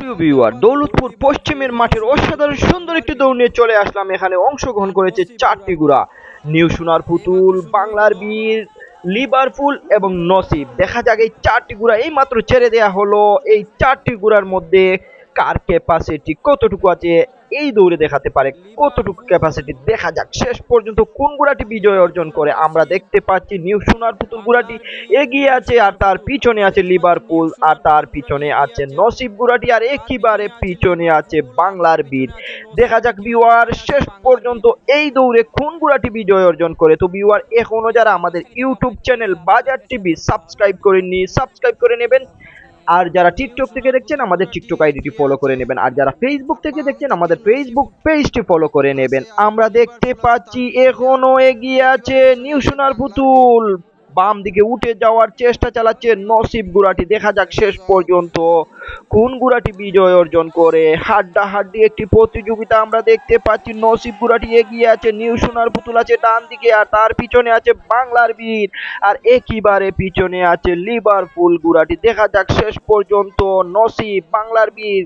সুপ্রিয় ভিউয়ার দৌলতপুর পশ্চিমের মাঠের অসাধারণ সুন্দর একটি দৌড় নিয়ে চলে আসলাম। এখানে অংশগ্রহণ করেছে চারটি গুড়া। নিউ সোনার পুতুল, বাংলার বীর, লিভারপুল এবং নসিব। দেখা যাক এই চারটি গুড়া এই মাত্র ছেড়ে দেয়া হলো। এই চারটি গুড়ার মধ্যে কার ক্যাপাসিটি কতটুকু আছে? এই দৌড়ে দেখাতে পারে কতটুকু ক্যাপাসিটি দেখা যাক, শেষ পর্যন্ত কোন গুড়াটি বিজয় অর্জন করে। আমরা দেখতে পাচ্ছি নিউ সোনার পুতুল গুড়াটি এগিয়ে আছে আর তার পিছনে আছে লিভারপুল আর তার পিছনে আছে নসিব গুড়াটি আর একেবারে পিছনে আছে বাংলার বীর। দেখা যাক বিওয়ার শেষ পর্যন্ত এই দৌড়ে কোন গুড়াটি বিজয় অর্জন করে। তো বিওয়ার এখনও যারা আমাদের YouTube channel Bazar TV subscribe করেননি সাবস্ক্রাইব করে নেবেন। আর যারা টিকটক থেকে দেখছেন, আমাদের টিকটক আইডিটি ফলো করে নেবেন। আর যারা ফেসবুক থেকে দেখছেন, আমাদের ফেসবুক পেজটি ফলো করে নেবেন। আমরা দেখতে পাচ্ছি, এখনও এগিয়ে আছে নিউ সোনার পুতুল। বাম দিকে উঠে যাওয়ার চেষ্টা চালাচ্ছে নসিব গুড়াটি। দেখা যাক শেষ পর্যন্ত কোন গুড়াটি বিজয় অর্জন করে। হাড্ডা হাড্ডি একটি প্রতিযোগিতা আমরা দেখতে পাচ্ছি। নসিব গুড়াটি এগিয়ে আছে, নিউ সোনার পুতুল আছে ডান দিকে আর তার পিছনে আছে বাংলার বীর আর একইবারে পিছনে আছে লিভারপুল গুড়াটি। দেখা যাক শেষ পর্যন্ত নসিব বাংলার বীর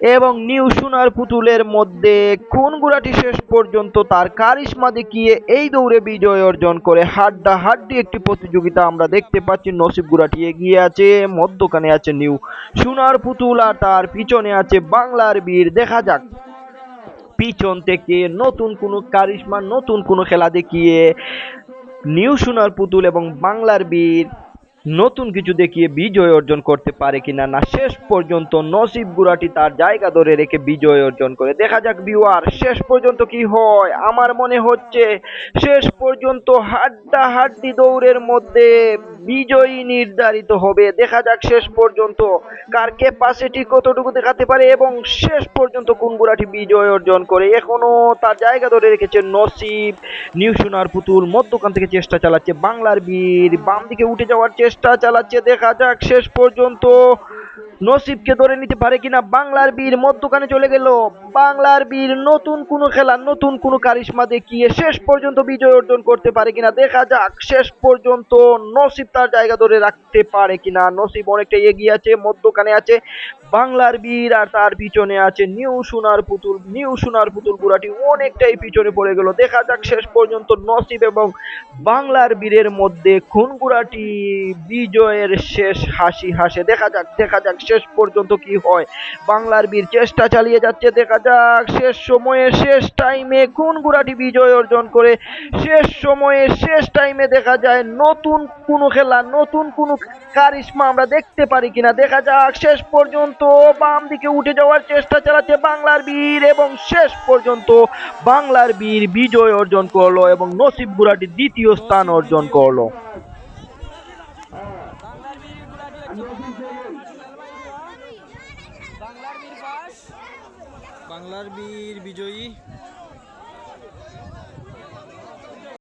এবং নিউ সোনার পুতুলের মধ্যে কোন গুড়াটি শেষ পর্যন্ত তার কারিশমা দেখিয়ে এই দৌড়ে বিজয় অর্জন করে? হাড্ডা হাড্ডি একটি প্রতিযোগিতা আমরা দেখতে পাচ্ছি। নসিব গুড়াটি এগিয়ে আছে, মধ্যখানে আছে নিউ সোনার পুতুল আর তার পিছনে আছে বাংলার বীর। দেখা যাক। পিছন থেকে নতুন কোনো কারিশমা, নতুন কোনো খেলা দেখিয়ে নিউ সোনার পুতুল এবং বাংলার বীর নতুন কিছু দেখিয়ে বিজয় অর্জন করতে পারে কিনা না, শেষ পর্যন্ত নসিব গুড়াটি তার জায়গা ধরে রেখে বিজয় অর্জন করে। দেখা যাক বিওয়ার শেষ পর্যন্ত কি হয়? আমার মনে হচ্ছে শেষ পর্যন্ত হাড্ডা হাড্ডি দৌড়ের মধ্যে বিজয়ী নির্ধারিত হবে। দেখা যাক শেষ পর্যন্ত কার ক্যাপাসিটি কতটুকু দেখাতে পারে এবং শেষ পর্যন্ত কোন গুড়াটি বিজয় অর্জন করে। এখনও তার জায়গা ধরে রেখেছে নসিব, নিউ সোনার পুতুল মধ্যখান থেকে চেষ্টা চালাচ্ছে বাংলার বীর বাম দিকে উঠে যাওয়ার চেষ্টা চালাচ্ছে। দেখা যাক শেষ পর্যন্ত নসিবকে ধরে নিতে পারে কিনা, বাংলার বীর মধ্যখানে চলে গেল। বাংলার বীর নতুন কোনো খেলা, নতুন কোনো কারিশমা দেখিয়ে শেষ পর্যন্ত বিজয় অর্জন করতে পারে কিনা, দেখা যাক শেষ পর্যন্ত নসিব তার জায়গা ধরে রাখতে পারে কিনা। নসিব অনেকটা এগিয়ে আছে, মধ্যখানে আছে বাংলার বীর আর তার পিছনে আছে নিউ সোনার পুতুল। নিউ সোনার পুতুল গুড়াটি অনেকটাই পিছনে পড়ে গেল। দেখা যাক শেষ পর্যন্ত নসিব এবং বাংলার বীরের মধ্যে খুন গুড়াটি বিজয়ের শেষ হাসি হাসে। দেখা যাক দেখা যাক শেষ পর্যন্ত কি হয়? বাংলার বীর চেষ্টা চালিয়ে যাচ্ছে, দেখা যাক। শেষ সময়ে, শেষ টাইমে খুন গুড়াটি বিজয় অর্জন করে, শেষ সময়ে, শেষ টাইমে দেখা যায় নতুন কোনো খেলা, নতুন কোনো কারিশমা আমরা দেখতে পারি কিনা। দেখা যাক, শেষ পর্যন্ত বাম দিকে উঠে যাওয়ার চেষ্টা চালাচ্ছে বাংলার বীর এবং শেষ পর্যন্ত বাংলার বীর বিজয় অর্জন করল এবং নসিব গুড়াটি দ্বিতীয় স্থান অর্জন করল। বাংলার বীর বিজয়ী